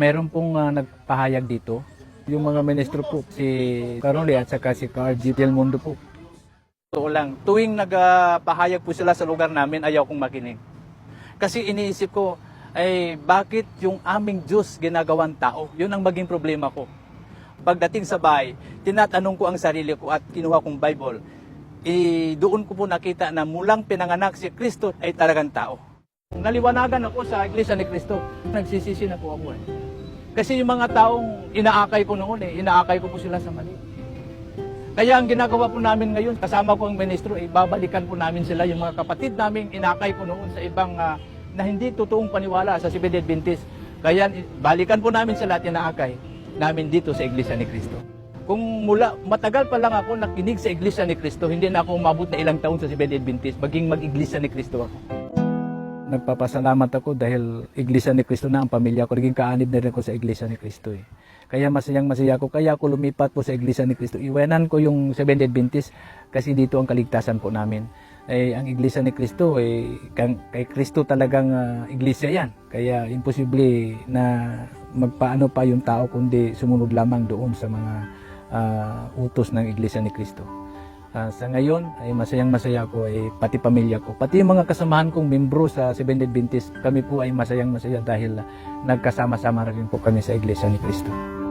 Meron pong ah, nagpahayag dito. Yung mga ministro po, si Caroli at saka si Carl Del Mundo po. Totoo lang, tuwing nagpahayag po sila sa lugar namin, ayaw kong makinig. Kasi iniisip ko, ay bakit yung aming Diyos ginagawang tao? Yun ang maging problema ko. Pagdating sa bahay, tinatanong ko ang sarili ko at kinuha kong Bible. Eh, doon ko po nakita na mulang pinanganak si Kristo ay talagang tao. Naliwanagan ako sa Iglesia ni Kristo. Nagsisisi na po ako eh. Kasi yung mga taong inaakay ko noon eh, inaakay ko po sila sa mali. Kaya ang ginagawa po namin ngayon, kasama ko ang ministro, eh, babalikan po namin sila, yung mga kapatid namin, inakay ko noon sa ibang ah, na hindi totoong paniwala sa Seventh Adventist. Kaya eh, balikan po namin sila at inaakay namin dito sa Iglesia ni Kristo. Kung mula, matagal pa lang ako nakinig sa Iglesia ni Kristo, hindi na ako umabot na ilang taon sa Seventh Adventist, maging mag-Iglesia ni Kristo ako. Nagpapasalamat ako dahil Iglesia ni Kristo na ang pamilya ko. Naging kaanib na rin ako sa Iglesia ni Kristo eh. Kaya masayang masaya ako. Kaya ako lumipat po sa Iglesia ni Kristo. Iwanan ko yung Seventh Adventist kasi dito ang kaligtasan po namin. Eh, ang Iglesia ni Kristo, eh, kay Kristo talagang ah, Iglesia yan. Kaya imposible na magpaano pa yung tao kundi sumunod lamang doon sa mga ah, utos ng Iglesia ni Kristo. Ah, sa ngayon ay masayang masaya ko ay pati pamilya ko. Pati yung mga kasamahan kong membro sa Seventh Adventist, kami po ay masayang masaya dahil ah, nagkasama-sama rin po kami sa Iglesia ni Kristo.